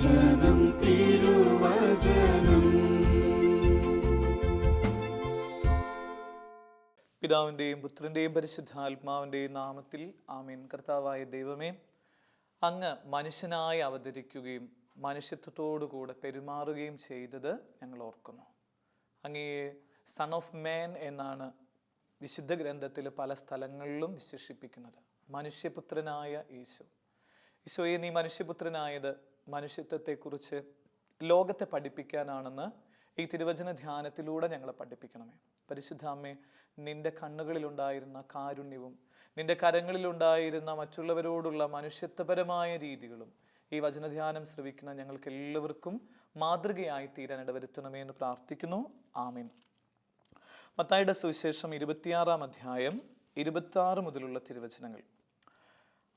തിരുവചനം തിരുവചനം. പിതാവിന്റെയും പുത്രന്റെയും പരിശുദ്ധാത്മാവിന്റെയും നാമത്തിൽ ആമീൻ. കർത്താവായ ദൈവമേ അങ്ങ് മനുഷ്യനായി അവതരിക്കുകയും മനുഷ്യത്വത്തോടുകൂടെ പെരുമാറുകയും ചെയ്തത് ഞങ്ങൾ ഓർക്കുന്നു. അങ്ങയെ സൺ ഓഫ് മാൻ എന്നാണ് വിശുദ്ധ ഗ്രന്ഥത്തിൽ പല സ്ഥലങ്ങളിലും വിശേഷിപ്പിക്കുന്നത്. മനുഷ്യപുത്രനായ ഈശോ ഈശോയെ നീ മനുഷ്യപുത്രനായത് മനുഷ്യത്വത്തെക്കുറിച്ച് ലോകത്തെ പഠിപ്പിക്കാനാണെന്ന് ഈ തിരുവചന ധ്യാനത്തിലൂടെ ഞങ്ങളെ പഠിപ്പിക്കണമേ. പരിശുദ്ധ പരിശുദ്ധാമ്മേ നിന്റെ കണ്ണുകളിലുണ്ടായിരുന്ന കാരുണ്യവും നിന്റെ കരങ്ങളിലുണ്ടായിരുന്ന മറ്റുള്ളവരോടുള്ള മനുഷ്യത്വപരമായ രീതികളും ഈ വചനധ്യാനം ശ്രവിക്കുന്ന ഞങ്ങൾക്ക് എല്ലാവർക്കും മാതൃകയായി തീരാൻ ഇടവരുത്തണമേ എന്ന് പ്രാർത്ഥിക്കുന്നു. ആമീൻ. മത്തായുടെ സുവിശേഷം ഇരുപത്തിയാറാം അധ്യായം ഇരുപത്തി ആറ് മുതലുള്ള തിരുവചനങ്ങൾ.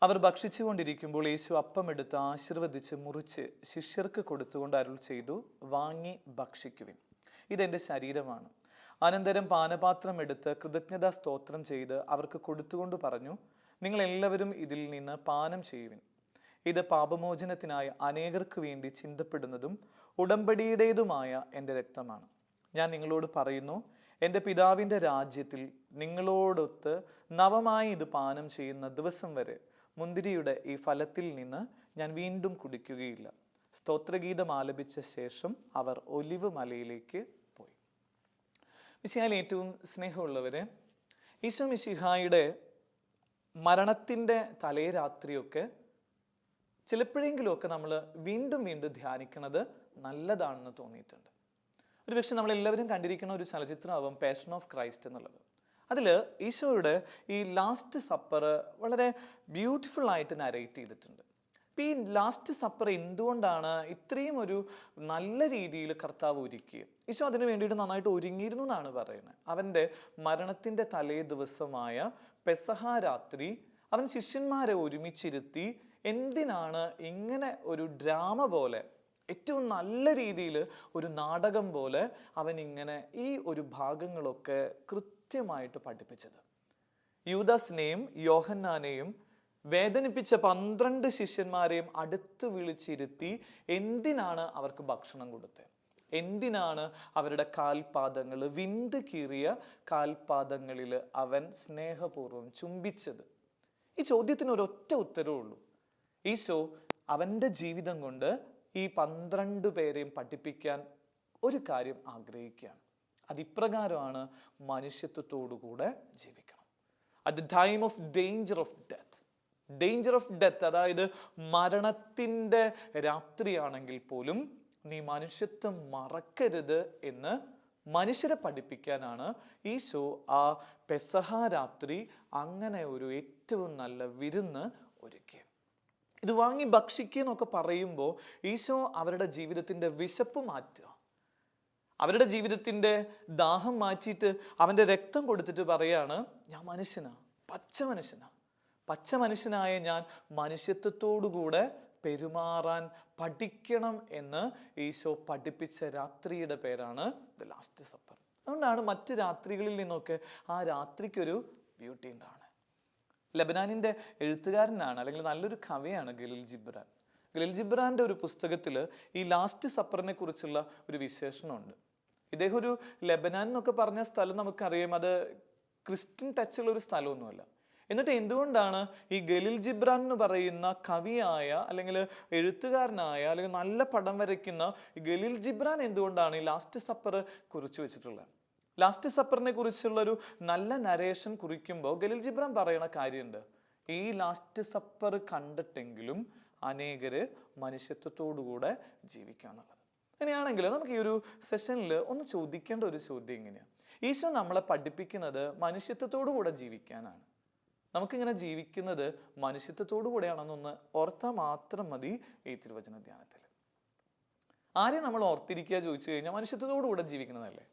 അവർ ഭക്ഷിച്ചുകൊണ്ടിരിക്കുമ്പോൾ യേശു അപ്പമെടുത്ത് ആശീർവദിച്ച് മുറിച്ച് ശിഷ്യർക്ക് കൊടുത്തുകൊണ്ട് അരുൾ ചെയ്തു വാങ്ങി ഭക്ഷിക്കുവിൻ. ഇതെന്റെ ശരീരമാണ്. അനന്തരം പാനപാത്രം എടുത്ത് കൃതജ്ഞതാ സ്തോത്രം ചെയ്ത് അവർക്ക് കൊടുത്തുകൊണ്ട് പറഞ്ഞു നിങ്ങൾ എല്ലാവരും ഇതിൽ നിന്ന് പാനം ചെയ്യുവിൻ. ഇത് പാപമോചനത്തിനായി അനേകർക്ക് വേണ്ടി ചിന്തപ്പെടുന്നതും ഉടമ്പടിയുടേതുമായ എന്റെ രക്തമാണ്. ഞാൻ നിങ്ങളോട് പറയുന്നു എന്റെ പിതാവിന്റെ രാജ്യത്തിൽ നിങ്ങളോടൊത്ത് നവമായി ഇത് പാനം ചെയ്യുന്ന ദിവസം വരെ മുന്തിരിയുടെ ഈ ഫലത്തിൽ നിന്ന് ഞാൻ വീണ്ടും കുടിക്കുകയില്ല. സ്തോത്രഗീതം ആലപിച്ച ശേഷം അവർ ഒലിവ് മലയിലേക്ക് പോയി. മിശിഹായിൽ ഏറ്റവും സ്നേഹമുള്ളവരെ ഈശോ മിശിഹായുടെ മരണത്തിന്റെ തലേ രാത്രിയൊക്കെ ചിലപ്പോഴെങ്കിലുമൊക്കെ നമ്മൾ വീണ്ടും വീണ്ടും ധ്യാനിക്കുന്നത് നല്ലതാണെന്ന് തോന്നിയിട്ടുണ്ട്. ഒരു പക്ഷെ നമ്മളെല്ലാവരും കണ്ടിരിക്കുന്ന ഒരു ചലച്ചിത്രമാവും പാഷൻ ഓഫ് ക്രൈസ്റ്റ് എന്നുള്ളത്. അതിൽ ഈശോയുടെ ഈ ലാസ്റ്റ് സപ്പർ വളരെ ബ്യൂട്ടിഫുൾ ആയിട്ട് നരേറ്റ് ചെയ്തിട്ടുണ്ട്. ഈ ലാസ്റ്റ് സപ്പർ എന്തുകൊണ്ടാണ് ഇത്രയും ഒരു നല്ല രീതിയിൽ കർത്താവ് ഒരുക്കിയത് ഈശോ അതിന് വേണ്ടിയിട്ട് നന്നായിട്ട് ഒരുങ്ങിയിരുന്നു എന്നാണ് പറയുന്നത്. അവന്റെ മരണത്തിന്റെ തലേ ദിവസമായ പെസഹ രാത്രി അവൻ ശിഷ്യന്മാരെ ഒരുമിച്ചിരുത്തി എന്തിനാണ് ഇങ്ങനെ ഒരു ഡ്രാമ പോലെ ഏറ്റവും നല്ല രീതിയിൽ ഒരു നാടകം പോലെ അവനിങ്ങനെ ഈ ഒരു ഭാഗങ്ങളൊക്കെ കൃത്യമായിട്ട് പഠിപ്പിച്ചത്. യൂദാസിനെയും യോഹന്നാനെയും വേദനിപ്പിച്ച പന്ത്രണ്ട് ശിഷ്യന്മാരെയും അടുത്ത് വിളിച്ചിരുത്തി എന്തിനാണ് അവർക്ക് ഭക്ഷണം കൊടുത്തത്? എന്തിനാണ് അവരുടെ കാൽപാദങ്ങൾ വിണ്ട് കീറിയ കാൽപാദങ്ങളിൽ അവൻ സ്നേഹപൂർവം ചുംബിച്ചത്? ഈ ചോദ്യത്തിന് ഒരൊറ്റ ഉത്തരവേ ഉള്ളൂ. ഈശോ അവന്റെ ജീവിതം കൊണ്ട് ഈ പന്ത്രണ്ട് പേരെയും പഠിപ്പിക്കാൻ ഒരു കാര്യം ആഗ്രഹിക്കുകയാണ്. അതിപ്രകാരമാണ് മനുഷ്യത്വത്തോടുകൂടെ ജീവിക്കണം. At the time of danger of death danger of death അതായത് മരണത്തിന്റെ രാത്രിയാണെങ്കിൽ പോലും നീ മനുഷ്യത്വം മറക്കരുത് എന്ന് മനുഷ്യരെ പഠിപ്പിക്കാനാണ് ഈശോ ആ പെസഹ രാത്രി അങ്ങനെ ഒരു ഏറ്റവും നല്ല വിരുന്ന് ഒരുക്കിയത്. ഇത് വാങ്ങി ഭക്ഷിക്കുക എന്നൊക്കെ പറയുമ്പോൾ ഈശോ അവരുടെ ജീവിതത്തിന്റെ വിശപ്പ് മാറ്റുക. അവരുടെ ജീവിതത്തിന്റെ ദാഹം മാറ്റിയിട്ട് അവന്റെ രക്തം കൊടുത്തിട്ട് പറയാണ് ഞാൻ മനുഷ്യനാ പച്ച മനുഷ്യനാ. പച്ച മനുഷ്യനായ ഞാൻ മനുഷ്യത്വത്തോടുകൂടെ പെരുമാറാൻ പഠിക്കണം എന്ന് ഈശോ പഠിപ്പിച്ച രാത്രിയുടെ പേരാണ് ദ ലാസ്റ്റ് സപ്പർ അതുകൊണ്ടാണ് മറ്റ് രാത്രികളിൽ നിന്നൊക്കെ ആ രാത്രിക്കൊരു ബ്യൂട്ടി ഉണ്ടാണ് ലബനാനിന്റെ എഴുത്തുകാരനാണ് അല്ലെങ്കിൽ നല്ലൊരു കവിയാണ് ഗലീൽ ജിബ്രാൻ. ജിബ്രാന്റെ ഒരു പുസ്തകത്തിൽ ഈ ലാസ്റ്റ് സപ്പറിനെ കുറിച്ചുള്ള ഒരു വിശേഷണമുണ്ട്. ഇദ്ദേഹം ഒരു ലെബനാൻ എന്നൊക്കെ പറഞ്ഞ സ്ഥലം നമുക്കറിയാം. അത് ക്രിസ്ത്യൻ ടച്ചുള്ള ഒരു സ്ഥലമൊന്നുമല്ല. എന്നിട്ട് എന്തുകൊണ്ടാണ് ഈ ഗലിൽ ജിബ്രാൻ എന്ന് പറയുന്ന കവിയായ അല്ലെങ്കിൽ എഴുത്തുകാരനായ അല്ലെങ്കിൽ നല്ല പടം വരയ്ക്കുന്ന ഗലിൽ ജിബ്രാൻ എന്തുകൊണ്ടാണ് ഈ ലാസ്റ്റ് സപ്പർ കുറിച്ച് വെച്ചിട്ടുള്ളത്? ലാസ്റ്റ് സപ്പറിനെ കുറിച്ചുള്ള ഒരു നല്ല നരേഷൻ കുറിക്കുമ്പോൾ ഗലിൽ ജിബ്രാൻ പറയുന്ന കാര്യമുണ്ട്. ഈ ലാസ്റ്റ് സപ്പർ കണ്ടിട്ടെങ്കിലും അനേകര് മനുഷ്യത്വത്തോടുകൂടെ ജീവിക്കാന്നുള്ളത്. അങ്ങനെയാണെങ്കിൽ നമുക്ക് ഈ ഒരു സെഷനിൽ ഒന്ന് ചോദിക്കേണ്ട ഒരു ചോദ്യം എങ്ങനെയാണ് ഈശോ നമ്മളെ പഠിപ്പിക്കുന്നത് മനുഷ്യത്വത്തോടുകൂടെ ജീവിക്കാനാണ്. നമുക്കിങ്ങനെ ജീവിക്കുന്നത് മനുഷ്യത്വത്തോടു കൂടെയാണെന്നൊന്ന് ഓർത്താൽ മാത്രം മതി ഈ തിരുവചന ധ്യാനത്തിൽ ആരെയും നമ്മൾ ഓർത്തിരിക്കുക ചോദിച്ചു കഴിഞ്ഞാൽ മനുഷ്യത്വത്തോടു കൂടെ ജീവിക്കുന്നതല്ലേ?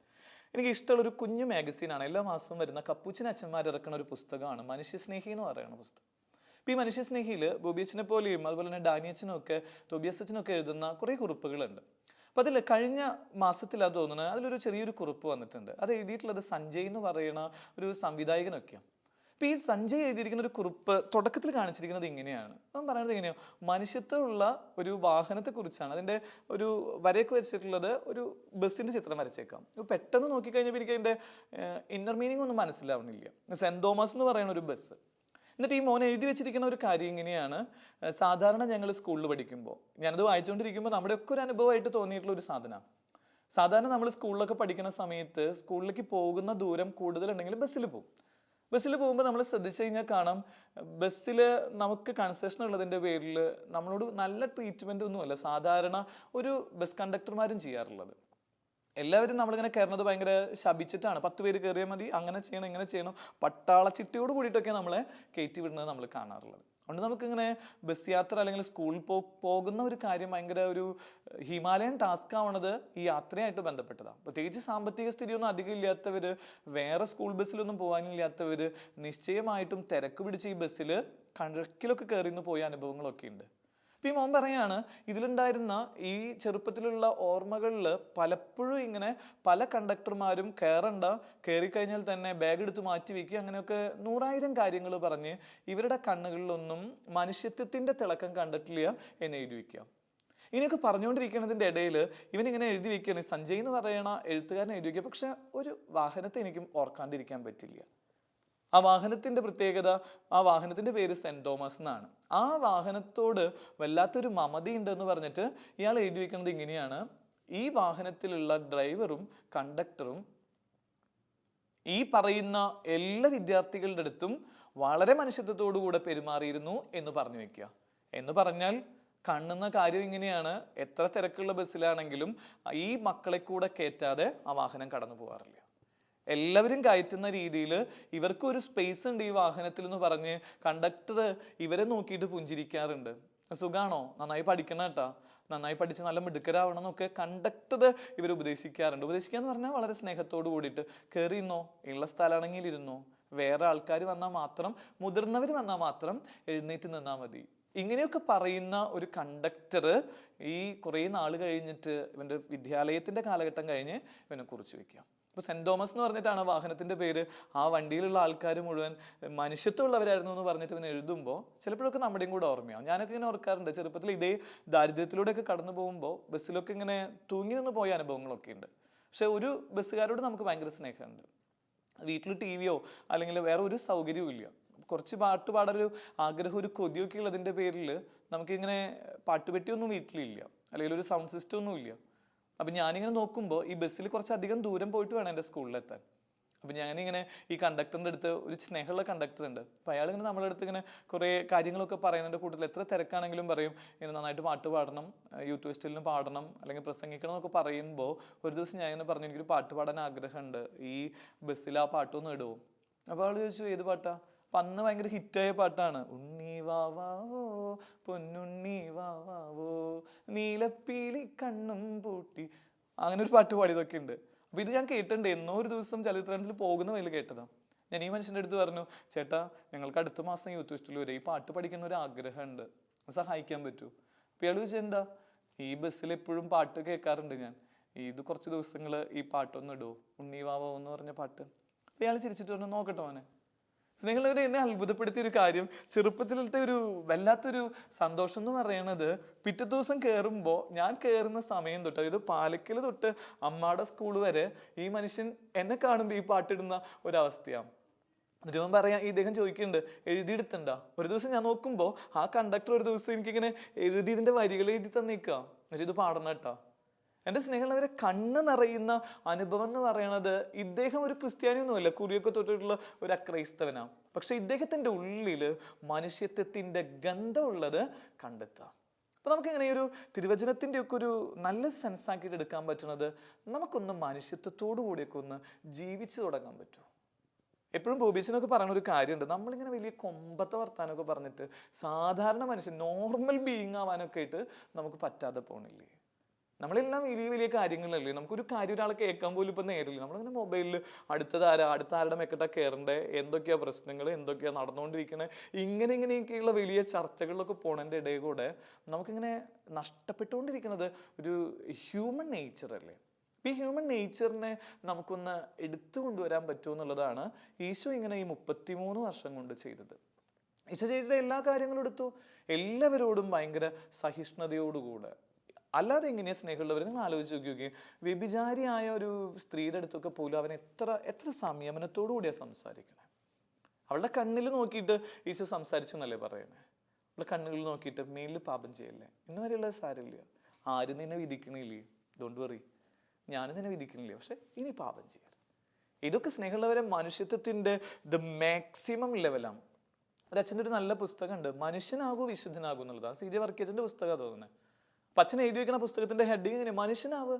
എനിക്ക് ഇഷ്ടമുള്ള ഒരു കുഞ്ഞു മാഗസീനാണ് എല്ലാ മാസവും വരുന്ന കപ്പൂച്ചിൻ അച്ഛന്മാർ ഇറക്കുന്ന ഒരു പുസ്തകമാണ് മനുഷ്യസ്നേഹി എന്ന് പറയുന്ന പുസ്തകം. ഇപ്പം ഈ മനുഷ്യസ്നേഹിയിൽ ബോബിയച്ചനെ പോലെയും അതുപോലെ തന്നെ ഡാനിയച്ചനും ഒക്കെ തോബിയസ് അച്ഛനും ഒക്കെ എഴുതുന്ന കുറേ കുറിപ്പുകളുണ്ട്. അപ്പോൾ അതിൽ കഴിഞ്ഞ മാസത്തിലാണ് തോന്നുന്നത് അതിലൊരു ചെറിയൊരു കുറിപ്പ് വന്നിട്ടുണ്ട്. അത് എഴുതിയിട്ടുള്ളത് സഞ്ജയ് എന്ന് പറയുന്ന ഒരു സംവിധായകനൊക്കെയാണ്. അപ്പൊ ഈ സഞ്ജയ് എഴുതിയിരിക്കുന്ന ഒരു കുറിപ്പ് തുടക്കത്തിൽ കാണിച്ചിരിക്കുന്നത് ഇങ്ങനെയാണ്. അവൻ പറയുന്നത് ഇങ്ങനെയോ മനുഷ്യത്വമുള്ള ഒരു വാഹനത്തെക്കുറിച്ചാണ് അതിന്റെ ഒരു വരയൊക്കെ വരച്ചിട്ടുള്ളത് ഒരു ബസ്സിന്റെ ചിത്രം വരച്ചേക്കാം. ഇപ്പൊ പെട്ടെന്ന് നോക്കിക്കഴിഞ്ഞപ്പോൾ എനിക്ക് അതിന്റെ ഇന്നർ മീനിങ് ഒന്നും മനസ്സിലാവണില്ല സെന്റ് തോമസ് എന്ന് പറയുന്ന ഒരു ബസ്. എന്നിട്ട് ഈ മോൻ എഴുതി വെച്ചിരിക്കുന്ന ഒരു കാര്യം ഇങ്ങനെയാണ്. സാധാരണ ഞങ്ങൾ സ്കൂളിൽ പഠിക്കുമ്പോൾ ഞാനത് വായിച്ചുകൊണ്ടിരിക്കുമ്പോൾ നമ്മുടെയൊക്കെ ഒരു അനുഭവമായിട്ട് തോന്നിയിട്ടുള്ള ഒരു സാധനമാണ് സാധാരണ നമ്മൾ സ്കൂളിലൊക്കെ പഠിക്കുന്ന സമയത്ത് സ്കൂളിലേക്ക് പോകുന്ന ദൂരം കൂടുതലുണ്ടെങ്കിൽ ബസ്സിൽ പോകും. ബസ്സിൽ പോകുമ്പോൾ നമ്മൾ ശ്രദ്ധിച്ചു കഴിഞ്ഞാൽ കാണാം ബസ്സിൽ നമുക്ക് കൺസെഷൻ ഉള്ളതിന്റെ പേരിൽ നമ്മളോട് നല്ല ട്രീറ്റ്മെന്റ് ഒന്നുമല്ല സാധാരണ ഒരു ബസ് കണ്ടക്ടർമാരും ചെയ്യാറുള്ളത്. എല്ലാവരും നമ്മളിങ്ങനെ കയറുന്നത് ഭയങ്കര ശപിച്ചിട്ടാണ്. പത്ത് പേര് കയറിയാൽ മതി അങ്ങനെ ചെയ്യണം ഇങ്ങനെ ചെയ്യണം. പട്ടാള ചിട്ടയോട് കൂടിയിട്ടൊക്കെ നമ്മളെ കയറ്റി വിടുന്നത് നമ്മൾ കാണാറുള്ളത്. അതുകൊണ്ട് നമുക്കിങ്ങനെ ബസ് യാത്ര അല്ലെങ്കിൽ സ്കൂളിൽ പോ പോകുന്ന ഒരു കാര്യം ഭയങ്കര ഒരു ഹിമാലയൻ ടാസ്ക് ആവണത് ഈ യാത്രയായിട്ട് ബന്ധപ്പെട്ടതാണ് പ്രത്യേകിച്ച് സാമ്പത്തിക സ്ഥിതിയൊന്നും അധികം ഇല്ലാത്തവർ വേറെ സ്കൂൾ ബസ്സിലൊന്നും പോകാനില്ലാത്തവർ നിശ്ചയമായിട്ടും തിരക്ക് പിടിച്ച് ഈ ബസ്സിൽ കണക്കിലൊക്കെ കയറി നിന്ന് പോയ അനുഭവങ്ങളൊക്കെ ഉണ്ട് ഇപ്പൊ ഈ മോൻ പറയാണ് ഇതിലുണ്ടായിരുന്ന ഈ ചെറുപ്പത്തിലുള്ള ഓർമ്മകളിൽ പലപ്പോഴും ഇങ്ങനെ പല കണ്ടക്ടർമാരും കയറണ്ട കയറിക്കഴിഞ്ഞാൽ തന്നെ ബാഗ് എടുത്ത് മാറ്റി വെക്കുക അങ്ങനെയൊക്കെ നൂറായിരം കാര്യങ്ങൾ പറഞ്ഞ് ഇവരുടെ കണ്ണുകളിലൊന്നും മനുഷ്യത്വത്തിന്റെ തിളക്കം കണ്ടിട്ടില്ല എന്ന് എഴുതി വെക്കുക. ഇനിയൊക്കെ പറഞ്ഞുകൊണ്ടിരിക്കുന്നതിന്റെ ഇടയിൽ ഇവനിങ്ങനെ എഴുതി വെക്കുകയാണ് സഞ്ജയ് എന്ന് പറയണ എഴുത്തുകാരൻ എഴുതി വെക്കുക പക്ഷെ ഒരു വാഹനത്തെ എനിക്കും ഓർക്കാണ്ടിരിക്കാൻ പറ്റില്ല. ആ വാഹനത്തിന്റെ പ്രത്യേകത ആ വാഹനത്തിന്റെ പേര് സെന്റ് തോമസ് എന്നാണ്. ആ വാഹനത്തോട് വല്ലാത്തൊരു മമതയുണ്ടെന്ന് പറഞ്ഞിട്ട് ഇയാൾ എഴുതി വെക്കുന്നത് ഇങ്ങനെയാണ്. ഈ വാഹനത്തിലുള്ള ഡ്രൈവറും കണ്ടക്ടറും ഈ പറയുന്ന എല്ലാ വിദ്യാർത്ഥികളുടെ അടുത്തും വളരെ മനുഷ്യത്വത്തോടുകൂടെ പെരുമാറിയിരുന്നു എന്ന് പറഞ്ഞു വെക്കുക. എന്ന് പറഞ്ഞാൽ കാണുന്ന കാര്യം ഇങ്ങനെയാണ്. എത്ര തിരക്കുള്ള ബസ്സിലാണെങ്കിലും ഈ മക്കളെ കൂടെ കയറ്റാതെ ആ വാഹനം കടന്നു പോകാറില്ല. എല്ലാവരും കയറ്റുന്ന രീതിയിൽ ഇവർക്ക് ഒരു സ്പേസ് ഉണ്ട് ഈ വാഹനത്തിൽ എന്ന് പറഞ്ഞ് കണ്ടക്ടർ ഇവരെ നോക്കിയിട്ട് പുഞ്ചിരിക്കാറുണ്ട്. സുഖാണോ? നന്നായി പഠിക്കണം കേട്ടോ. നന്നായി പഠിച്ച് നല്ല മിടുക്കരാവണം എന്നൊക്കെ കണ്ടക്ടർ ഇവർ ഉപദേശിക്കാറുണ്ട്. ഉപദേശിക്കുക എന്ന് പറഞ്ഞാൽ വളരെ സ്നേഹത്തോട് കൂടിയിട്ട് കയറിയിരുന്നോ ഉള്ള സ്ഥലമാണെങ്കിൽ ഇരുന്നോ? വേറെ ആൾക്കാർ വന്നാൽ മാത്രം മുതിർന്നവർ വന്നാൽ മാത്രം എഴുന്നേറ്റ് നിന്നാൽ മതി. ഇങ്ങനെയൊക്കെ പറയുന്ന ഒരു കണ്ടക്ടർ ഈ കുറേ നാൾ കഴിഞ്ഞിട്ട് ഇവന്റെ വിദ്യാലയത്തിന്റെ കാലഘട്ടം കഴിഞ്ഞ് ഇവനെ കുറിച്ച് വെക്കാം ഇപ്പൊ സെന്റ് തോമസ് എന്ന് പറഞ്ഞിട്ടാണ് വാഹനത്തിന്റെ പേര്. ആ വണ്ടിയിലുള്ള ആൾക്കാർ മുഴുവൻ മനുഷ്യത്വമുള്ളവരായിരുന്നു എന്ന് പറഞ്ഞിട്ട് ഇവൻ എഴുതുമ്പോൾ ചിലപ്പോഴൊക്കെ നമ്മുടെയും കൂടെ ഓർമ്മയാവും. ഞാനൊക്കെ ഇങ്ങനെ ഓർക്കാറുണ്ട്. ചെറുപ്പത്തിൽ ഇതേ ദാരിദ്ര്യത്തിലൂടെയൊക്കെ കടന്നു പോകുമ്പോൾ ബസ്സിലൊക്കെ ഇങ്ങനെ തൂങ്ങി നിന്ന് പോയ അനുഭവങ്ങളൊക്കെ ഉണ്ട്. പക്ഷെ ഒരു ബസ്സുകാരോട് നമുക്ക് ഭയങ്കര സ്നേഹമുണ്ട്. വീട്ടിൽ ടി വിയോ അല്ലെങ്കിൽ വേറെ ഒരു സൗകര്യവും ഇല്ല. കുറച്ച് പാട്ട് ആഗ്രഹം ഒരു കൊതിയൊക്കെ ഉള്ളതിന്റെ പേരിൽ നമുക്കിങ്ങനെ പാട്ടുപെട്ടിയൊന്നും വീട്ടിലില്ല. അല്ലെങ്കിൽ ഒരു സൗണ്ട് സിസ്റ്റം ഒന്നും ഇല്ല. അപ്പം ഞാനിങ്ങനെ നോക്കുമ്പോൾ ഈ ബസ്സിൽ കുറച്ചധികം ദൂരം പോയിട്ട് വേണം എന്റെ സ്കൂളിലെത്താൻ. അപ്പം ഞാനിങ്ങനെ ഈ കണ്ടക്ടറിന്റെ അടുത്ത് ഒരു സ്നേഹമുള്ള കണ്ടക്ടർ ഉണ്ട്. അപ്പോൾ അയാൾ ഇങ്ങനെ നമ്മുടെ അടുത്ത് ഇങ്ങനെ കുറേ കാര്യങ്ങളൊക്കെ പറയുന്നതിന്റെ കൂട്ടത്തിൽ എത്ര തിരക്കാണെങ്കിലും പറയും ഇങ്ങനെ നന്നായിട്ട് പാട്ട് പാടണം യൂത്ത് ഫെസ്റ്റിവലിന് പാടണം അല്ലെങ്കിൽ പ്രസംഗിക്കണം എന്നൊക്കെ പറയുമ്പോൾ ഒരു ദിവസം ഞാൻ ഇങ്ങനെ പറഞ്ഞു എനിക്കൊരു പാട്ട് പാടാൻ ആഗ്രഹമുണ്ട്. ഈ ബസ്സിൽ ആ പാട്ടൊന്നും ഇടുമോ അപ്പോൾ അയാൾ ചോദിച്ചു ഏത് പാട്ടാ? അപ്പം അന്ന് ഭയങ്കര ഹിറ്റായ പാട്ടാണ്. ഉണ്ണി വാവാവോ പൊന്നുണ്ണി വാവാവോ നീലപ്പീലി കണ്ണും പൂട്ടി. അങ്ങനെ ഒരു പാട്ട് പാടിയതൊക്കെ ഉണ്ട് അപ്പൊ ഇത് ഞാൻ കേട്ടിട്ടുണ്ട്. എന്നോ ഒരു ദിവസം ചലച്ചിത്രത്തിൽ പോകുന്ന വഴിയിൽ കേട്ടതാ. ഞാൻ ഈ മനുഷ്യന്റെ അടുത്ത് പറഞ്ഞു ചേട്ടാ ഞങ്ങൾക്ക് അടുത്ത മാസം യൂത്ത് ഫെസ്റ്റിവൽ വരെ. ഈ പാട്ട് പഠിക്കുന്ന ഒരു ആഗ്രഹമുണ്ട്. സഹായിക്കാൻ പറ്റൂ. അപ്പൊ ഇയാൾ ചോദിച്ചാൽ എന്താ? ഈ ബസ്സിൽ എപ്പോഴും പാട്ട് കേൾക്കാറുണ്ട് ഞാൻ. ഇത് കുറച്ച് ദിവസങ്ങൾ ഈ പാട്ടൊന്നും ഇടുമോ ഉണ്ണി വാവോ എന്ന് പറഞ്ഞ പാട്ട്. അപ്പൊ ഇയാൾ ചിരിച്ചിട്ട് പറഞ്ഞു നോക്കട്ടെ മോനെ. സ്നേഹമുള്ളവരെ എന്നെ അത്ഭുതപ്പെടുത്തിയ ഒരു കാര്യം ചെറുപ്പത്തിലത്തെ ഒരു വല്ലാത്തൊരു സന്തോഷം എന്ന് പറയുന്നത് പിറ്റേ ദിവസം കയറുമ്പോൾ ഞാൻ കയറുന്ന സമയം തൊട്ട് അതായത് പാലക്കൽ തൊട്ട് അമ്മാടെ സ്കൂൾ വരെ ഈ മനുഷ്യൻ എന്നെ കാണുമ്പോൾ ഈ പാട്ടിടുന്ന ഒരവസ്ഥയാണ്. ധ്രുവൻ പറയാം ഈ ഇദ്ദേഹം ചോദിക്കുന്നുണ്ട് എഴുതിയെടുത്തുണ്ടോ ഒരു ദിവസം ഞാൻ നോക്കുമ്പോൾ ആ കണ്ടക്ടർ ഒരു ദിവസം എനിക്കിങ്ങനെ എഴുതി ഇതിന്റെ വരികൾ എഴുതി തന്നേക്കാം. എന്നിട്ട് ഇത് പാടണം കേട്ടോ. എന്റെ സ്നേഹമുള്ളവരെ കണ്ണ് നിറയുന്ന അനുഭവം എന്ന് പറയുന്നത് ഇദ്ദേഹം ഒരു ക്രിസ്ത്യാനിയൊന്നുമല്ല കുറിയൊക്കെ തൊട്ടിട്ടുള്ള ഒരു അക്രൈസ്തവനാണ്. പക്ഷെ ഇദ്ദേഹത്തിന്റെ ഉള്ളിൽ മനുഷ്യത്വത്തിന്റെ ഗന്ധമുള്ളത് കണ്ടെത്താം അപ്പോൾ നമുക്ക് ഇങ്ങനെ ഒരു തിരുവചനത്തിന്റെ ഒക്കെ ഒരു നല്ല സെൻസ് ആക്കിയിട്ട് എടുക്കാൻ പറ്റുന്നത് നമുക്കൊന്ന് മനുഷ്യത്വത്തോടു കൂടിയൊക്കെ ഒന്ന് ജീവിച്ചു തുടങ്ങാൻ പറ്റുമോ എപ്പോഴും ബോബീസിനൊക്കെ പറയുന്ന ഒരു കാര്യമുണ്ട്. നമ്മളിങ്ങനെ വലിയ കൊമ്പത്തെ വർത്താനമൊക്കെ പറഞ്ഞിട്ട് സാധാരണ മനുഷ്യൻ നോർമൽ ബീയിങ് ആവാനൊക്കെ ആയിട്ട് നമുക്ക് പറ്റാതെ പോണില്ലേ? നമ്മളെല്ലാം വലിയ വലിയ കാര്യങ്ങളല്ലേ നമുക്കൊരു കാര്യം ഒരാളെ കേൾക്കാൻ പോലും ഇപ്പം നേരില്ല നമ്മളിങ്ങനെ മൊബൈലിൽ അടുത്തതാരാ അടുത്ത ആരുടെ മെക്കട്ടാ കയറണ്ടേ എന്തൊക്കെയാ പ്രശ്നങ്ങൾ? എന്തൊക്കെയാ നടന്നുകൊണ്ടിരിക്കുന്നത് ഇങ്ങനെ ഇങ്ങനെയൊക്കെയുള്ള വലിയ ചർച്ചകളിലൊക്കെ പോണതിന്റെ ഇടയിൽ കൂടെ നമുക്കിങ്ങനെ നഷ്ടപ്പെട്ടുകൊണ്ടിരിക്കുന്നത് ഒരു ഹ്യൂമൻ നേച്ചർ അല്ലേ? ഈ ഹ്യൂമൻ നേച്ചറിനെ നമുക്കൊന്ന് എടുത്തു കൊണ്ടുവരാൻ പറ്റുമോ എന്നുള്ളതാണ് ഈശോ ഇങ്ങനെ ഈ മുപ്പത്തിമൂന്ന് വർഷം കൊണ്ട് ചെയ്തത്. ഈശോ ചെയ്ത എല്ലാ കാര്യങ്ങളും എടുത്തു. എല്ലാവരോടും ഭയങ്കര സഹിഷ്ണുതയോടുകൂടെ. അല്ലാതെ എങ്ങനെയാ സ്നേഹമുള്ളവർ നിങ്ങൾ ആലോചിച്ച് നോക്കി വ്യഭിചാരിയായ ഒരു സ്ത്രീയുടെ അടുത്തൊക്കെ പോലും അവൻ എത്ര എത്ര സംയമനത്തോടു കൂടിയാണ് സംസാരിക്കണേ? അവളുടെ കണ്ണിൽ നോക്കിയിട്ട് ഈശോ സംസാരിച്ചു എന്നല്ലേ പറയുന്നത് അവളുടെ കണ്ണുകളിൽ നോക്കിയിട്ട് മേലിൽ പാപം ചെയ്യല്ലേ? ഇന്ന് വരെയുള്ള സാരമില്ല. ആരും നിന്നെ വിധിക്കണില്ലേ? ഡോണ്ട് വറി ഞാനും നിന്നെ വിധിക്കണില്ലേ? പക്ഷെ ഇനി പാപം ചെയ്യരുത്. ഇതൊക്കെ സ്നേഹമുള്ളവരെ മനുഷ്യത്വത്തിന്റെ ദ മാക്സിമം ലെവലാണ് ഒരു അച്ഛന്റെ ഒരു നല്ല പുസ്തകമുണ്ട്. മനുഷ്യനാകൂ വിശുദ്ധനാകൂ എന്നുള്ളത്. സി ജെ വർക്കേജിന്റെ പുസ്തകമാണ് തോന്നുന്നത് അച്ഛൻ എഴുതി വെക്കുന്ന പുസ്തകത്തിന്റെ ഹെഡിങ് ഇങ്ങനെ മനുഷ്യനാവ്.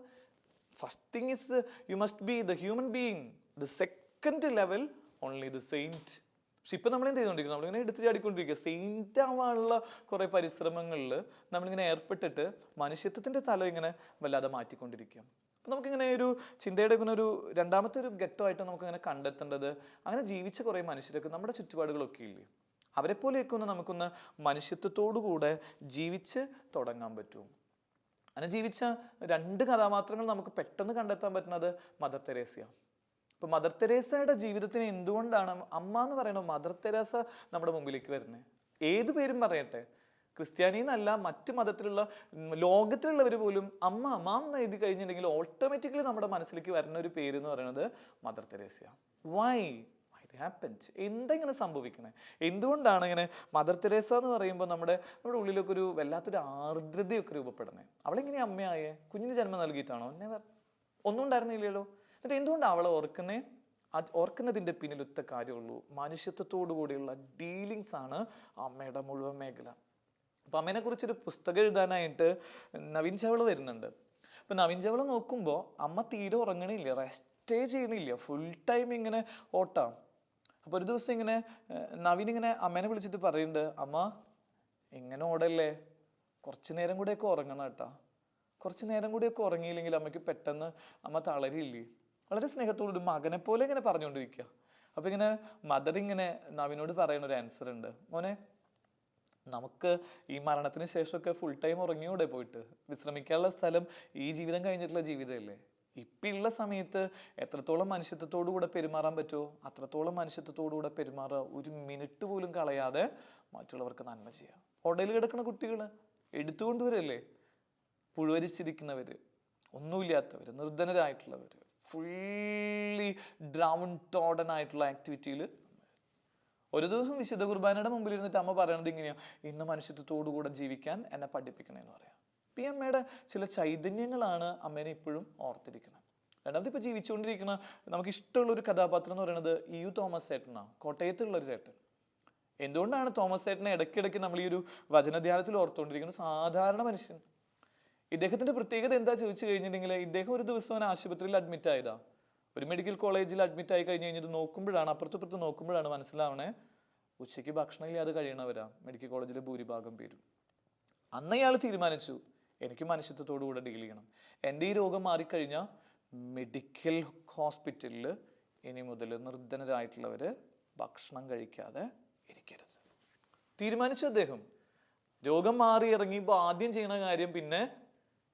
First thing is you must be the human being the second level only the saint പക്ഷെ ഇപ്പം നമ്മൾ എന്ത് ചെയ്തുകൊണ്ടിരിക്കുന്നത് നമ്മളിങ്ങനെ എടുത്ത് ചാടിക്കൊണ്ടിരിക്കുക. സെയിന്റ് ആവാനുള്ള കുറെ പരിശ്രമങ്ങളിൽ നമ്മളിങ്ങനെ ഏർപ്പെട്ടിട്ട് മനുഷ്യത്വത്തിന്റെ തലം ഇങ്ങനെ വല്ലാതെ മാറ്റിക്കൊണ്ടിരിക്കുക അപ്പം നമുക്കിങ്ങനെ ഒരു ചിന്തയുടെ ഇങ്ങനെ ഒരു രണ്ടാമത്തെ ഒരു ഘട്ടമായിട്ട് നമുക്കിങ്ങനെ കണ്ടെത്തേണ്ടത് അങ്ങനെ ജീവിച്ച കുറേ മനുഷ്യരൊക്കെ നമ്മുടെ ചുറ്റുപാടുകളൊക്കെ ഇല്ലേ? അവരെ പോലെയൊക്കെ ഒന്ന് നമുക്കൊന്ന് മനുഷ്യത്വത്തോടു കൂടെ ജീവിച്ച് തുടങ്ങാൻ പറ്റും അങ്ങനെ ജീവിച്ച രണ്ട് കഥാപാത്രങ്ങൾ നമുക്ക് പെട്ടെന്ന് കണ്ടെത്താൻ പറ്റുന്നത് മദർ തെരേസയാണ്. ഇപ്പൊ മദർ തെരേസയുടെ ജീവിതത്തിന് എന്തുകൊണ്ടാണ് അമ്മ എന്ന് പറയുന്നത് മദർ തെരേസ നമ്മുടെ മുമ്പിലേക്ക് വരുന്നത്? ഏത് പേരും പറയട്ടെ. ക്രിസ്ത്യാനി എന്നല്ല മറ്റ് മതത്തിലുള്ള ലോകത്തിലുള്ളവർ പോലും അമ്മ അമ്മ എന്ന് എഴുതി കഴിഞ്ഞിട്ടുണ്ടെങ്കിൽ ഓട്ടോമാറ്റിക്കലി നമ്മുടെ മനസ്സിലേക്ക് വരുന്ന ഒരു പേര് എന്ന് പറയുന്നത് മദർ തെരേസയാണ്. വൈ ഇത് ഹാപ്പൻസ് എന്തെങ്ങനെ സംഭവിക്കണേ? എന്തുകൊണ്ടാണ് ഇങ്ങനെ മദർ തെരേസ എന്ന് പറയുമ്പോൾ നമ്മുടെ നമ്മുടെ ഉള്ളിലൊക്കെ ഒരു വല്ലാത്തൊരു ആർദ്രതയൊക്കെ രൂപപ്പെടണേ അവളെങ്ങനെ അമ്മയായേ? കുഞ്ഞിന് ജന്മം നൽകിയിട്ടാണോ? നെവർ ഒന്നും ഉണ്ടായിരുന്നില്ലല്ലോ. എന്നിട്ട് എന്തുകൊണ്ടാണ് അവളെ ഓർക്കുന്നേ? അത് ഓർക്കുന്നതിന്റെ ഒറ്റ കാര്യമുള്ളൂ. മനുഷ്യത്വത്തോടു കൂടിയുള്ള ഡീലിങ്സ് ആണ് അമ്മയുടെ മുഴുവൻ മേഖല. അപ്പം അമ്മേനെ കുറിച്ചൊരു പുസ്തകം എഴുതാനായിട്ട് നവീൻ ചവള വരുന്നുണ്ട്. അപ്പം നവീൻ ചവള നോക്കുമ്പോൾ അമ്മ തീരെ ഉറങ്ങണില്ല റെസ്റ്റേ ചെയ്യണില്ല ഫുൾ ടൈം ഇങ്ങനെ ഓട്ടാം. അപ്പോൾ ഒരു ദിവസം ഇങ്ങനെ നവീൻ ഇങ്ങനെ അമ്മേനെ വിളിച്ചിട്ട് പറയുന്നുണ്ട് അമ്മ ഇങ്ങനെ ഓടല്ലേ? കുറച്ച് നേരം കൂടെയൊക്കെ ഉറങ്ങണം കേട്ടാ. കുറച്ച് നേരം കൂടിയൊക്കെ ഉറങ്ങിയില്ലെങ്കിൽ അമ്മയ്ക്ക് പെട്ടെന്ന് അമ്മ തളരില്ലേ? വളരെ സ്നേഹത്തോടൊരു മകനെ പോലെ ഇങ്ങനെ പറഞ്ഞുകൊണ്ടിരിക്കുക. അപ്പം ഇങ്ങനെ മദർ ഇങ്ങനെ നവീനോട് പറയുന്ന ഒരു ആൻസർ ഉണ്ട്. മോനെ നമുക്ക് ഈ മരണത്തിന് ശേഷമൊക്കെ ഫുൾ ടൈം ഉറങ്ങിയൂടെ പോയിട്ട്. വിശ്രമിക്കാനുള്ള സ്ഥലം ഈ ജീവിതം കഴിഞ്ഞിട്ടുള്ള ജീവിതമല്ലേ? ഇപ്പം ഉള്ള സമയത്ത് എത്രത്തോളം മനുഷ്യത്വത്തോടു കൂടെ പെരുമാറാൻ പറ്റുമോ അത്രത്തോളം മനുഷ്യത്വത്തോടു കൂടെ പെരുമാറുക ഒരു മിനിറ്റ് പോലും കളയാതെ മറ്റുള്ളവർക്ക് നന്മ ചെയ്യാം ഹോട്ടലിൽ കിടക്കുന്ന കുട്ടികൾ എടുത്തുകൊണ്ടുവരല്ലേ? പുഴുവരിച്ചിരിക്കുന്നവർ ഒന്നുമില്ലാത്തവർ നിർധനരായിട്ടുള്ളവർ ഫുള്ളി ഡ്രൗൺ ടോഡൻ ആയിട്ടുള്ള ആക്ടിവിറ്റിയിൽ ഒരു ദിവസം വിശുദ്ധ കുർബാനയുടെ മുമ്പിൽ ഇരുന്നിട്ട് അമ്മ പറയണത് ഇങ്ങനെയാണ് ഇന്ന് മനുഷ്യത്വത്തോടു കൂടെ ജീവിക്കാൻ എന്നെ പഠിപ്പിക്കണമെന്ന് പറയാം. പി അമ്മയുടെ ചില ചൈതന്യങ്ങളാണ് അമ്മേനെ ഇപ്പോഴും ഓർത്തിരിക്കുന്നത്. രണ്ടാമത് ഇപ്പോൾ ജീവിച്ചുകൊണ്ടിരിക്കുന്ന നമുക്ക് ഇഷ്ടമുള്ള ഒരു കഥാപാത്രം എന്ന് പറയുന്നത് ഇ യു തോമസ് ചേട്ടനാണ് കോട്ടയത്തുള്ള ഒരു ചേട്ടൻ. എന്തുകൊണ്ടാണ് തോമസ് ചേട്ടനെ ഇടയ്ക്കിടയ്ക്ക് നമ്മൾ ഈ ഒരു വചനധ്യാനത്തിൽ ഓർത്തുകൊണ്ടിരിക്കുന്നത്? സാധാരണ മനുഷ്യൻ. ഇദ്ദേഹത്തിന്റെ പ്രത്യേകത എന്താ ചോദിച്ചു കഴിഞ്ഞിട്ടുണ്ടെങ്കിൽ ഇദ്ദേഹം ഒരു ദിവസം ആശുപത്രിയിൽ അഡ്മിറ്റ് ആയതാ. ഒരു മെഡിക്കൽ കോളേജിൽ അഡ്മിറ്റ് ആയി കഴിഞ്ഞ് കഴിഞ്ഞിട്ട് നോക്കുമ്പോഴാണ് അപ്പുറത്തുപ്പുറത്ത് നോക്കുമ്പോഴാണ് മനസ്സിലാവണേ ഉച്ചയ്ക്ക് ഭക്ഷണം ഇല്ലാതെ കഴിയണവരാ മെഡിക്കൽ കോളേജിലെ ഭൂരിഭാഗം പേരും. അന്ന് ഇയാൾ തീരുമാനിച്ചു എനിക്ക് മനുഷ്യത്വത്തോടു കൂടെ ഡീൽ ചെയ്യണം. എന്റെ ഈ രോഗം മാറിക്കഴിഞ്ഞാൽ മെഡിക്കൽ ഹോസ്പിറ്റലിൽ ഇനി മുതൽ നിർധനരായിട്ടുള്ളവർ ഭക്ഷണം കഴിക്കാതെ ഇരിക്കരുത്. തീരുമാനിച്ചു അദ്ദേഹം. രോഗം മാറി ഇറങ്ങിയപ്പോൾ ആദ്യം ചെയ്യുന്ന കാര്യം പിന്നെ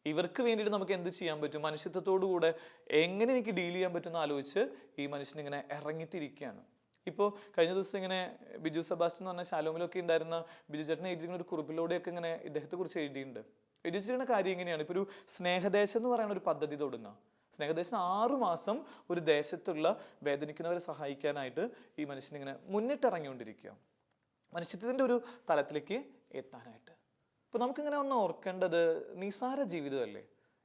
ഇവർക്ക് വേണ്ടിയിട്ട് നമുക്ക് എന്ത് ചെയ്യാൻ പറ്റും? മനുഷ്യത്വത്തോടു കൂടെ എങ്ങനെ എനിക്ക് ഡീൽ ചെയ്യാൻ പറ്റും എന്ന് ആലോചിച്ച് ഈ മനുഷ്യൻ ഇങ്ങനെ ഇറങ്ങിത്തിരിക്കുകയാണ്. ഇപ്പോൾ കഴിഞ്ഞ ദിവസം ഇങ്ങനെ ബിജു സെബാസ്റ്റ്യൻ എന്ന് പറഞ്ഞ ശാലോമിലൊക്കെ ഉണ്ടായിരുന്ന ബിജു ചേട്ടൻ എഴുതിയിരിക്കുന്ന ഒരു കുറിപ്പിലൂടെയൊക്കെ ഇങ്ങനെ ഇദ്ദേഹത്തെ കുറിച്ച് എഴുതിയിട്ടുണ്ട്. എഴുതി ചെയ്യുന്ന കാര്യം ഇങ്ങനെയാണ്. ഇപ്പോൾ ഒരു സ്നേഹദേശം എന്ന് പറയുന്ന ഒരു പദ്ധതി തുടങ്ങുക സ്നേഹദേശം ആറുമാസം ഒരു ദേശത്തുള്ള വേദനിക്കുന്നവരെ സഹായിക്കാനായിട്ട് ഈ മനുഷ്യനിങ്ങനെ മുന്നിട്ടിറങ്ങിക്കൊണ്ടിരിക്കുക. മനുഷ്യത്വത്തിന്റെ ഒരു തലത്തിലേക്ക് എത്താനായിട്ട്. അപ്പോൾ നമുക്കിങ്ങനെ ഒന്ന് ഓർക്കേണ്ടത് നിസാര ജീവിതമല്ലേ?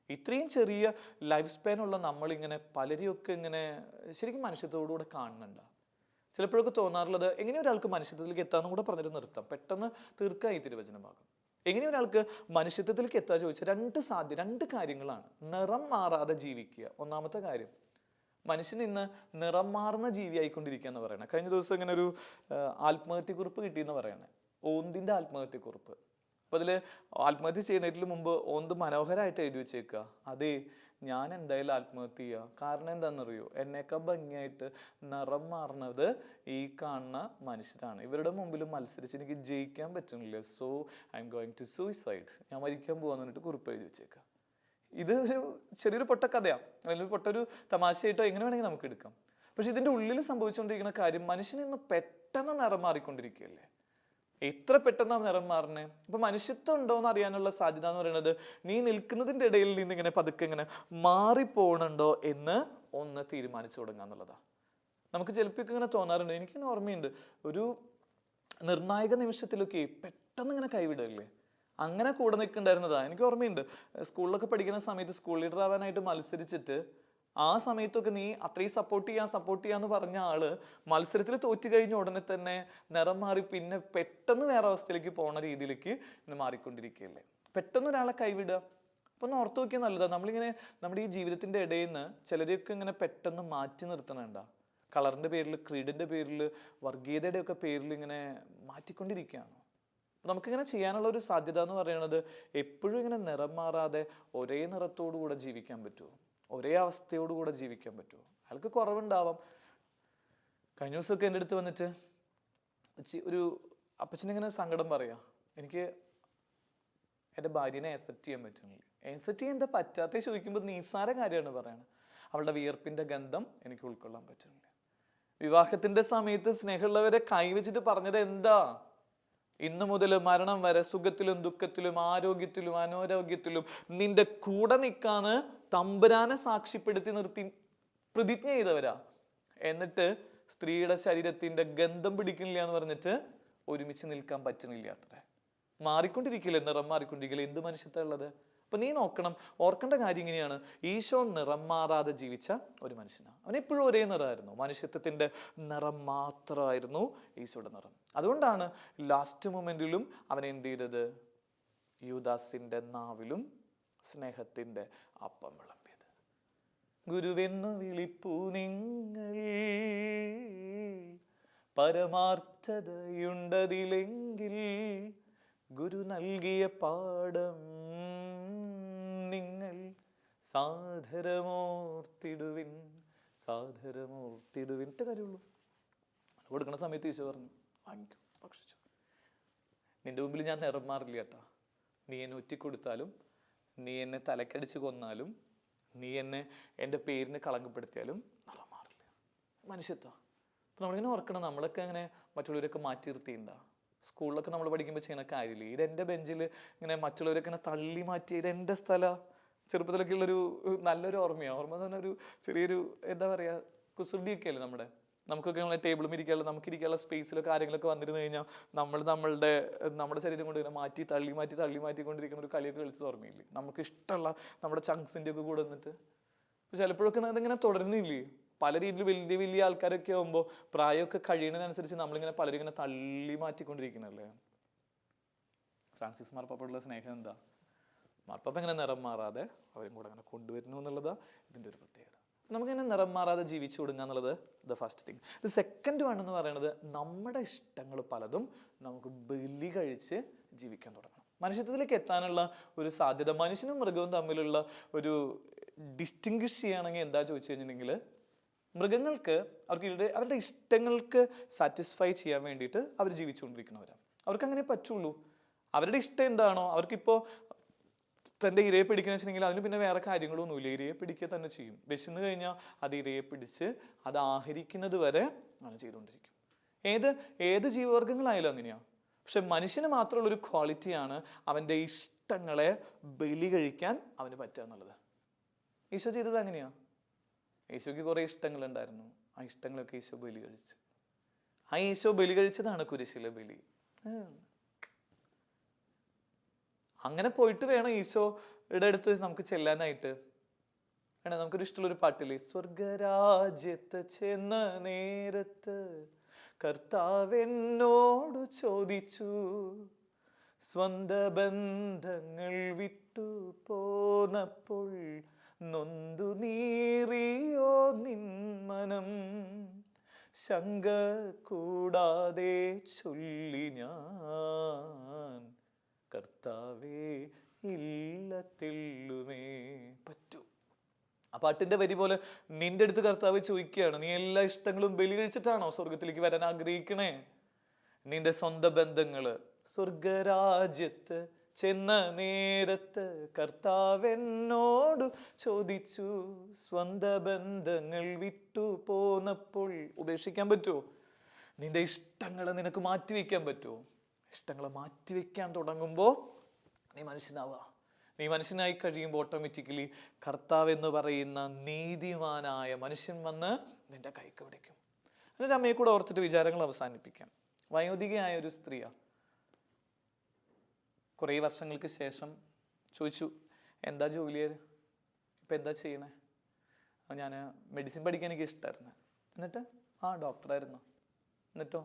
ഇത്രയും ചെറിയ ലൈഫ് സ്പാൻ ഉള്ള നമ്മളിങ്ങനെ പലരെയൊക്കെ ഇങ്ങനെ ശരിക്കും മനുഷ്യത്തോടുകൂടെ കാണുന്നുണ്ട്. ചിലപ്പോഴൊക്കെ തോന്നാറുള്ളത് എങ്ങനെ ഒരാൾക്ക് മനുഷ്യത്വത്തിലേക്ക് എത്താമെന്നും കൂടെ പറഞ്ഞിട്ട് നിർത്താം. പെട്ടെന്ന് തീർക്കാൻ ഈ ഭാഗം എങ്ങനെ ഒരാൾക്ക് മനുഷ്യത്വത്തിലേക്ക് എത്താൻ ചോദിച്ചാൽ രണ്ട് സാധ്യ രണ്ട് കാര്യങ്ങളാണ്. നിറം മാറാതെ ജീവിക്കുക. ഒന്നാമത്തെ കാര്യം മനുഷ്യൻ ഇന്ന് നിറം മാറുന്ന ജീവിയായിക്കൊണ്ടിരിക്കുക എന്ന് പറയണേ കഴിഞ്ഞ ദിവസം ഇങ്ങനെ ഒരു ആത്മഹത്യക്കുറിപ്പ് കിട്ടിയെന്ന് പറയണേ ഓന്തിന്റെ ആത്മഹത്യക്കുറിപ്പ്. അപ്പോൾ അതിൽ ആത്മഹത്യ ചെയ്യുന്നതിന് മുമ്പ് ഓന്ത് മനോഹരമായിട്ട് എഴുതി വെച്ചേക്കുക. അതെ ഞാൻ എന്തായാലും ആത്മഹത്യ ചെയ്യുക കാരണം എന്താണെന്നറിയോ എന്നേക്കാൾ ഭംഗിയായിട്ട് നിറം മാറുന്നത് ഈ കാണുന്ന മനുഷ്യരാണ്. ഇവരുടെ മുമ്പിൽ മത്സരിച്ച് എനിക്ക് ജയിക്കാൻ പറ്റുന്നില്ല. So I'm going to suicide ഞാൻ മരിക്കാൻ പോകാന്ന് പറഞ്ഞിട്ട് കുറിപ്പ് എഴുതി വെച്ചേക്കുക ഇത് ഒരു ചെറിയൊരു പൊട്ട കഥയാണ് അല്ലെങ്കിൽ പൊട്ടൊരു തമാശയായിട്ടോ എങ്ങനെ വേണമെങ്കിൽ നമുക്ക് എടുക്കാം. പക്ഷെ ഇതിന്റെ ഉള്ളിൽ സംഭവിച്ചുകൊണ്ടിരിക്കുന്ന കാര്യം മനുഷ്യൻ ഇന്ന് പെട്ടെന്ന് നിറം മാറിക്കൊണ്ടിരിക്കുകയല്ലേ? എത്ര പെട്ടെന്ന് ആ നിറം മാറണേ അപ്പൊ മനുഷ്യത്വം ഉണ്ടോ എന്ന് അറിയാനുള്ള സാധ്യത എന്ന് പറയുന്നത് നീ നിൽക്കുന്നതിന്റെ ഇടയിൽ നിന്ന് ഇങ്ങനെ പതുക്കെ ഇങ്ങനെ മാറിപ്പോണുണ്ടോ എന്ന് ഒന്ന് തീരുമാനിച്ചു തുടങ്ങുക എന്നുള്ളതാണ് നമുക്ക് ചിലപ്പോൾ ഇങ്ങനെ തോന്നാറുണ്ട്. എനിക്ക് ഓർമ്മയുണ്ട്. ഒരു നിർണായക നിമിഷത്തിലൊക്കെ പെട്ടെന്ന് ഇങ്ങനെ കൈവിടല്ലേ അങ്ങനെ കൂടെ നിൽക്കണ്ടായിരുന്നതാ. എനിക്ക് ഓർമ്മയുണ്ട്. സ്കൂളിലൊക്കെ പഠിക്കുന്ന സമയത്ത് സ്കൂൾ ലീഡർ ആവാനായിട്ട് മത്സരിച്ചിട്ട് ആ സമയത്തൊക്കെ നീ അത്രയും സപ്പോർട്ട് ചെയ്യാൻ സപ്പോർട്ട് ചെയ്യാന്ന് പറഞ്ഞ ആൾ മത്സരത്തിൽ തോറ്റു കഴിഞ്ഞ ഉടനെ തന്നെ നിറം മാറി പിന്നെ പെട്ടെന്ന് വേറെ അവസ്ഥയിലേക്ക് പോണ രീതിയിലേക്ക് ഇങ്ങനെ മാറിക്കൊണ്ടിരിക്കുകയല്ലേ? പെട്ടെന്ന് ഒരാളെ കൈവിടുക. അപ്പൊ ഒന്ന് ഓർത്ത് നോക്കിയാൽ നല്ലതാണ് നമ്മളിങ്ങനെ നമ്മുടെ ഈ ജീവിതത്തിന്റെ ഇടയിൽ നിന്ന് ചിലരെയൊക്കെ ഇങ്ങനെ പെട്ടെന്ന് മാറ്റി നിർത്തണണ്ട. കളറിന്റെ പേരിൽ ക്രീഡിന്റെ പേരിൽ വർഗീയതയുടെ ഒക്കെ പേരിൽ ഇങ്ങനെ മാറ്റിക്കൊണ്ടിരിക്കുകയാണ്. നമുക്കിങ്ങനെ ചെയ്യാനുള്ള ഒരു സാധ്യത എന്ന് പറയുന്നത് എപ്പോഴും ഇങ്ങനെ നിറം മാറാതെ ഒരേ നിറത്തോടു കൂടെ ജീവിക്കാൻ പറ്റുമോ ഒരേ അവസ്ഥയോടുകൂടെ ജീവിക്കാൻ പറ്റുമോ? അയാൾക്ക് കുറവുണ്ടാവാം. കഴിഞ്ഞ ദിവസമൊക്കെ എന്റെ അടുത്ത് വന്നിട്ട് ഒരു അപ്പച്ചനിങ്ങനെ സങ്കടം പറയാ. എനിക്ക് എന്റെ ഭാര്യനെ അക്സെപ്റ്റ് ചെയ്യാൻ പറ്റുന്നില്ല അക്സെപ്റ്റ് ചെയ്യാൻ എന്താ പറ്റാത്ത? ചോദിക്കുമ്പോൾ നിസ്സാര കാര്യമാണ് പറയണത്. അവളുടെ വിയർപ്പിന്റെ ഗന്ധം എനിക്ക് ഉൾക്കൊള്ളാൻ പറ്റുന്നില്ല. വിവാഹത്തിന്റെ സമയത്ത് സ്നേഹമുള്ളവരെ കൈവച്ചിട്ട് പറഞ്ഞത് എന്താ? ഇന്നു മുതൽ മരണം വരെ സുഖത്തിലും ദുഃഖത്തിലും ആരോഗ്യത്തിലും അനാരോഗ്യത്തിലും നിന്റെ കൂടെ നിൽക്കാന്ന് തമ്പുരാനെ സാക്ഷ്യപ്പെടുത്തി നിർത്തി പ്രതിജ്ഞ ചെയ്തവരാ. എന്നിട്ട് സ്ത്രീയുടെ ശരീരത്തിന്റെ ഗന്ധം പിടിക്കുന്നില്ല എന്ന് പറഞ്ഞിട്ട് ഒരുമിച്ച് നിൽക്കാൻ പറ്റുന്നില്ല അത്ര. മാറിക്കൊണ്ടിരിക്കില്ലേ? നിറം മാറിക്കൊണ്ടിരിക്കില്ല? എന്ത് മനുഷ്യത്വ ഉള്ളത്? അപ്പൊ നീ നോക്കണം ഓർക്കേണ്ട കാര്യം ഇങ്ങനെയാണ്. ഈശോ നിറം മാറാതെ ജീവിച്ച ഒരു മനുഷ്യനാണ്. അവൻ എപ്പോഴും ഒരേ നിറമായിരുന്നു. മനുഷ്യത്വത്തിന്റെ നിറം മാത്രമായിരുന്നു ഈശോയുടെ നിറം. അതുകൊണ്ടാണ് ലാസ്റ്റ് മൊമെന്റിലും അവൻ എന്ത് ചെയ്തത്? യൂദാസിന്റെ നാവിലും സ്നേഹത്തിന്റെ അപ്പം വിളമ്പിയത്. ഗുരുവെന്നു വിളിപ്പു നിങ്ങൾ. പരമാർത്ഥതയുണ്ടതിലെങ്കിൽ ഗുരു നൽകിയ പാഠം നിങ്ങൾ സാധരമോർത്തിടുവിൻ സാധരമോർത്തിടുവിൻ. ഇട്ട കാര്യമുള്ളൂ കൊടുക്കുന്ന സമയത്ത് ഈശോ പറഞ്ഞു വാങ്ങിക്കോ ഭക്ഷിച്ചു. നിന്റെ മുമ്പിൽ ഞാൻ നിറം മാറില്ല കേട്ടാ. നീ എന്നെ ഒറ്റിക്കൊടുത്താലും നീ എന്നെ തലക്കടിച്ച് കൊന്നാലും നീ എന്നെ എന്റെ പേരിന് കളങ്കപ്പെടുത്തിയാലും നിറം മാറില്ല മനുഷ്യത്വം. അപ്പം നമ്മളിങ്ങനെ ഓർക്കണം നമ്മളൊക്കെ അങ്ങനെ മറ്റുള്ളവരൊക്കെ മാറ്റി നിർത്തിയിട്ടുണ്ടാ സ്കൂളിലൊക്കെ നമ്മൾ പഠിക്കുമ്പോൾ ചെയ്യുന്ന കാര്യമില്ല? ഇത് എന്റെ ബെഞ്ചിൽ ഇങ്ങനെ മറ്റുള്ളവരൊക്കെ ഇങ്ങനെ തള്ളി മാറ്റി ഇത് എന്റെ സ്ഥല. ചെറുപ്പത്തിലൊക്കെ ഉള്ളൊരു നല്ലൊരു ഓർമ്മയാണ് ഓർമ്മ എന്ന് പറഞ്ഞാൽ ഒരു ചെറിയൊരു എന്താ പറയുക കുസൃതിയൊക്കെ അല്ലേ നമ്മുടെ? നമുക്കൊക്കെ നമ്മളെ ടേബിളും ഇരിക്കാനുള്ള നമുക്ക് ഇരിക്കാനുള്ള സ്പേസിലൊക്കെ കാര്യങ്ങളൊക്കെ വന്നിരുന്നു കഴിഞ്ഞാൽ നമ്മൾ നമ്മളുടെ നമ്മുടെ ശരീരം കൊണ്ട് ഇങ്ങനെ മാറ്റി തള്ളി മാറ്റി തള്ളി മാറ്റിക്കൊണ്ടിരിക്കുന്ന ഒരു കളിയൊക്കെ കളിച്ച് ഓർമ്മയില്ലേ നമുക്ക് ഇഷ്ടമുള്ള നമ്മുടെ ചങ്സിന്റെ ഒക്കെ കൂടെ നിന്നിട്ട്. ചിലപ്പോഴൊക്കെ അതിങ്ങനെ തുടരുന്നില്ലേ? പല രീതിയിൽ വലിയ വലിയ ആൾക്കാരൊക്കെ ആകുമ്പോൾ പ്രായമൊക്കെ കഴിയുന്നതിനനുസരിച്ച് നമ്മളിങ്ങനെ പലരും ഇങ്ങനെ തള്ളി മാറ്റിക്കൊണ്ടിരിക്കുന്നല്ലേ ഫ്രാൻസിസ് മാർപ്പാപ്പയോടുള്ള സ്നേഹം എന്താ? മാർപ്പാപ്പ ഇങ്ങനെ നിറം മാറാതെ അവരും കൂടെ അങ്ങനെ കൊണ്ടുവരുന്നു എന്നുള്ളതാണ് ഇതിന്റെ ഒരു പ്രത്യേകത. നമുക്കിങ്ങനെ നിറം മാറാതെ ജീവിച്ചു കൊടുക്കുക എന്നുള്ളത് the first thing the second one എന്ന് പറയുന്നത് നമ്മുടെ ഇഷ്ടങ്ങൾ പലതും നമുക്ക് ബലി കഴിച്ച് ജീവിക്കാൻ തുടങ്ങണം. മനുഷ്യത്വത്തിലേക്ക് എത്താനുള്ള ഒരു സാധ്യത മനുഷ്യനും മൃഗവും തമ്മിലുള്ള ഒരു ഡിസ്റ്റിങ്വിഷ് ചെയ്യുകയാണെങ്കിൽ എന്താ ചോദിച്ചു കഴിഞ്ഞിട്ടുണ്ടെങ്കിൽ മൃഗങ്ങൾക്ക് അവർക്ക് അവരുടെ ഇഷ്ടങ്ങൾക്ക് സാറ്റിസ്ഫൈ ചെയ്യാൻ വേണ്ടിയിട്ട് അവർ ജീവിച്ചുകൊണ്ടിരിക്കുന്നവരാണ് അവർക്ക് അങ്ങനെ പറ്റുള്ളൂ. അവരുടെ ഇഷ്ടം എന്താണോ അവർക്കിപ്പോൾ തന്റെ ഇരയെ പിടിക്കുന്ന വെച്ചിട്ടുണ്ടെങ്കിൽ അതിന് പിന്നെ വേറെ കാര്യങ്ങളൊന്നുമില്ല. ഇരയെ പിടിക്കുക തന്നെ ചെയ്യും. വിശന്ന് കഴിഞ്ഞാൽ അത് ഇരയെ പിടിച്ച് അത് ആഹരിക്കുന്നത് വരെ അങ്ങനെ ചെയ്തുകൊണ്ടിരിക്കും. ഏത് ഏത് ജീവവർഗങ്ങളായാലും അങ്ങനെയാണ് പക്ഷെ മനുഷ്യന് മാത്രമുള്ളൊരു ക്വാളിറ്റിയാണ് അവന്റെ ഇഷ്ടങ്ങളെ ബലി കഴിക്കാൻ അവന് പറ്റുക എന്നുള്ളത്. ഈശോ ചെയ്തത് അങ്ങനെയാണ് ഈശോയ്ക്ക് കുറേ ഇഷ്ടങ്ങളുണ്ടായിരുന്നു. ആ ഇഷ്ടങ്ങളൊക്കെ ഈശോ ബലി കഴിച്ച്. ആ ഈശോ ബലി കഴിച്ചതാണ് കുരിശിലെ ബലി. അങ്ങനെ പോയിട്ട് വേണം ഈശോയുടെ അടുത്ത് നമുക്ക് ചെല്ലാനായിട്ട്. വേണം നമുക്കൊരു ഇഷ്ടമുള്ളൊരു പാട്ടില്ലേ? സ്വർഗരാജ്യത്ത് ചെന്ന നേരത്ത് കർത്താവെന്നോട് ചോദിച്ചു സ്വന്ത ബന്ധങ്ങൾ വിട്ടു പോന്നപ്പോൾ നൊന്തു നീറിയോ നിൻ മനം? ശങ്ക കൂടാതെ ചൊല്ലി ഞാൻ കർത്താവേ ഇല്ലത്തില്ലുമേ തെല്ലുമേ. പറ്റൂ. ആ പാട്ടിന്റെ വരി പോലെ നിന്റെ അടുത്ത് കർത്താവ് ചോദിക്കുകയാണ് നീ എല്ലാ ഇഷ്ടങ്ങളും ബലി കഴിച്ചിട്ടാണോ സ്വർഗത്തിലേക്ക് വരാൻ ആഗ്രഹിക്കണേ? നിന്റെ സ്വന്തം ബന്ധങ്ങൾ സ്വർഗരാജ്യത്ത് ചെന്ന നേരത്ത് കർത്താവെന്നോട് ചോദിച്ചു. സ്വന്ത ബന്ധങ്ങൾ വിട്ടു പോന്നപ്പോൾ. ഉപേക്ഷിക്കാൻ പറ്റുമോ നിന്റെ ഇഷ്ടങ്ങളെ നിനക്ക് മാറ്റിവെക്കാൻ പറ്റുമോ ഇഷ്ടങ്ങളെ മാറ്റിവെക്കാൻ തുടങ്ങുമ്പോൾ നീ മനുഷ്യനാവുക. നീ മനുഷ്യനായി കഴിയുമ്പോൾ ഓട്ടോമാറ്റിക്കലി കർത്താവ് എന്ന് പറയുന്ന നീതിമാനായ മനുഷ്യൻ വന്ന് നിന്റെ കൈക്ക് പിടിക്കും. എന്നിട്ട് അമ്മയെ കൂടെ ഓർത്തിട്ട് വിചാരങ്ങൾ അവസാനിപ്പിക്കാം. വയോധികയായ ഒരു സ്ത്രീയാണ് കുറേ വർഷങ്ങൾക്ക് ശേഷം ചോദിച്ചു എന്താ ജോലിയർ ഇപ്പം എന്താ ചെയ്യണേ? ഞാൻ മെഡിസിൻ പഠിക്കാൻ എനിക്ക് ഇഷ്ടമായിരുന്നു എന്നിട്ട് ആ ഡോക്ടറായിരുന്നു എന്നിട്ടോ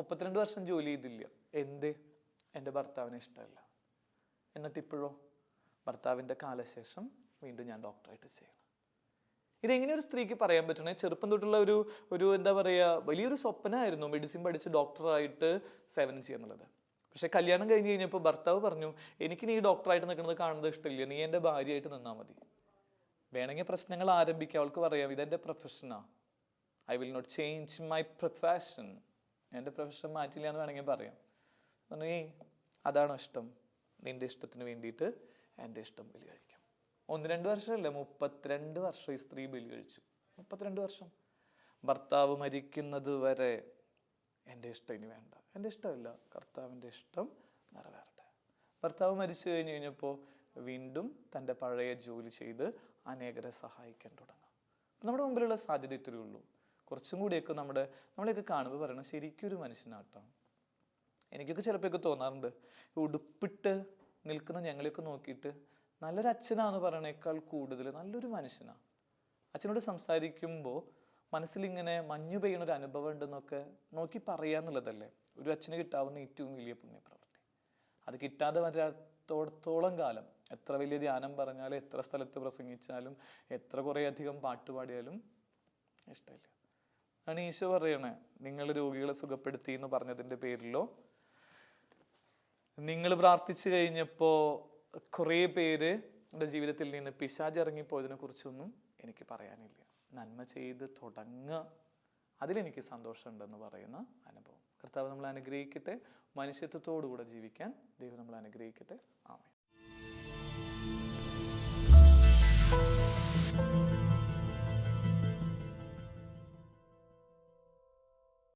മുപ്പത്തിരണ്ട് വർഷം ജോലി ചെയ്തില്ല. എന്ത്? എന്റെ ഭർത്താവിനെ ഇഷ്ടമല്ല. എന്നിട്ട് ഇപ്പോഴോ? ഭർത്താവിന്റെ കാലശേഷം വീണ്ടും ഞാൻ ഡോക്ടറായിട്ട് ചെയ്യണം ഇതെങ്ങനെ ഒരു സ്ത്രീക്ക് പറയാൻ പറ്റണേ? ചെറുപ്പം തൊട്ടുള്ള ഒരു ഒരു എന്താ പറയുക വലിയൊരു സ്വപ്നമായിരുന്നു മെഡിസിൻ പഠിച്ച് ഡോക്ടറായിട്ട് സേവനം ചെയ്യുന്നുള്ളത്. പക്ഷെ കല്യാണം കഴിഞ്ഞ് കഴിഞ്ഞപ്പോൾ ഭർത്താവ് പറഞ്ഞു എനിക്ക് നീ ഡോക്ടറായിട്ട് നിൽക്കുന്നത് കാണുന്നത് ഇഷ്ടമില്ല. നീ എന്റെ ഭാര്യയായിട്ട് നിന്നാൽ മതി. വേണമെങ്കിൽ പ്രശ്നങ്ങൾ ആരംഭിക്കുക അവൾക്ക് പറയാം ഇതെന്റെ പ്രൊഫഷനാണ് I will not change my profession എന്റെ പ്രൊഫഷൻ മാറ്റില്ല എന്ന് വേണമെങ്കിൽ പറയാം. പറഞ്ഞു ഏയ് അതാണോ ഇഷ്ടം? നിന്റെ ഇഷ്ടത്തിന് വേണ്ടിയിട്ട് എന്റെ ഇഷ്ടം ബലി കഴിക്കാം. ഒന്ന് രണ്ട് വർഷമല്ല? മുപ്പത്തിരണ്ട് വർഷം ഈ സ്ത്രീ ബലി കഴിച്ചു. മുപ്പത്തിരണ്ട് വർഷം. ഭർത്താവ് മരിക്കുന്നത് വരെ എന്റെ ഇഷ്ടം ഇനി വേണ്ട. എന്റെ ഇഷ്ടമല്ല. കർത്താവിന്റെ ഇഷ്ടം നിറവേറട്ടെ. ഭർത്താവ് മരിച്ചു കഴിഞ്ഞ് കഴിഞ്ഞപ്പോൾ വീണ്ടും തന്റെ പഴയ ജോലി ചെയ്ത് അനേകരെ സഹായിക്കാൻ തുടങ്ങാം. നമ്മുടെ മുമ്പിലുള്ള സാധ്യത ഇത്രയേ ഉള്ളൂ. കുറച്ചും കൂടിയൊക്കെ നമ്മുടെ നമ്മളെയൊക്കെ കാണുമ്പോൾ പറയണം ശരിക്കും ഒരു മനുഷ്യനാട്ടോ. എനിക്കൊക്കെ ചിലപ്പോഴൊക്കെ തോന്നാറുണ്ട്. ഉടുപ്പിട്ട് നിൽക്കുന്ന ഞങ്ങളെയൊക്കെ നോക്കിയിട്ട് നല്ലൊരു അച്ഛനാന്ന് പറയണേക്കാൾ കൂടുതൽ നല്ലൊരു മനുഷ്യനാണ് അച്ഛനോട് സംസാരിക്കുമ്പോൾ മനസ്സിലിങ്ങനെ മഞ്ഞു പെയ്യണ ഒരു അനുഭവം ഉണ്ടെന്നൊക്കെ നോക്കി പറയാന്നുള്ളതല്ലേ ഒരു അച്ഛന് കിട്ടാവുന്ന ഏറ്റവും വലിയ പുണ്യപ്രവൃത്തി. അത് കിട്ടാതെ വരാത്തോടത്തോളം കാലം എത്ര വലിയ ധ്യാനം പറഞ്ഞാലും എത്ര സ്ഥലത്ത് പ്രസംഗിച്ചാലും എത്ര കുറേ അധികം പാട്ടുപാടിയാലും ഇഷ്ടമില്ല. ആണ് ഈശോ പറയണേ. നിങ്ങൾ രോഗികളെ സുഖപ്പെടുത്തി എന്ന് പറഞ്ഞതിന്റെ പേരിലോ? നിങ്ങൾ പ്രാർത്ഥിച്ചു കഴിഞ്ഞപ്പോൾ കുറേ പേര് എന്റെ ജീവിതത്തിൽ നിന്ന് പിശാജ് ഇറങ്ങിപ്പോയതിനെ കുറിച്ചൊന്നും എനിക്ക് പറയാനില്ല. നന്മ ചെയ്ത് തുടങ്ങുക. അതിലെനിക്ക് സന്തോഷമുണ്ടെന്ന് പറയുന്ന അനുഭവം. കർത്താവ് നമ്മൾ അനുഗ്രഹിക്കട്ടെ. മനുഷ്യത്വത്തോടുകൂടെ ജീവിക്കാൻ ദൈവം നമ്മൾ അനുഗ്രഹിക്കട്ടെ. ആമേ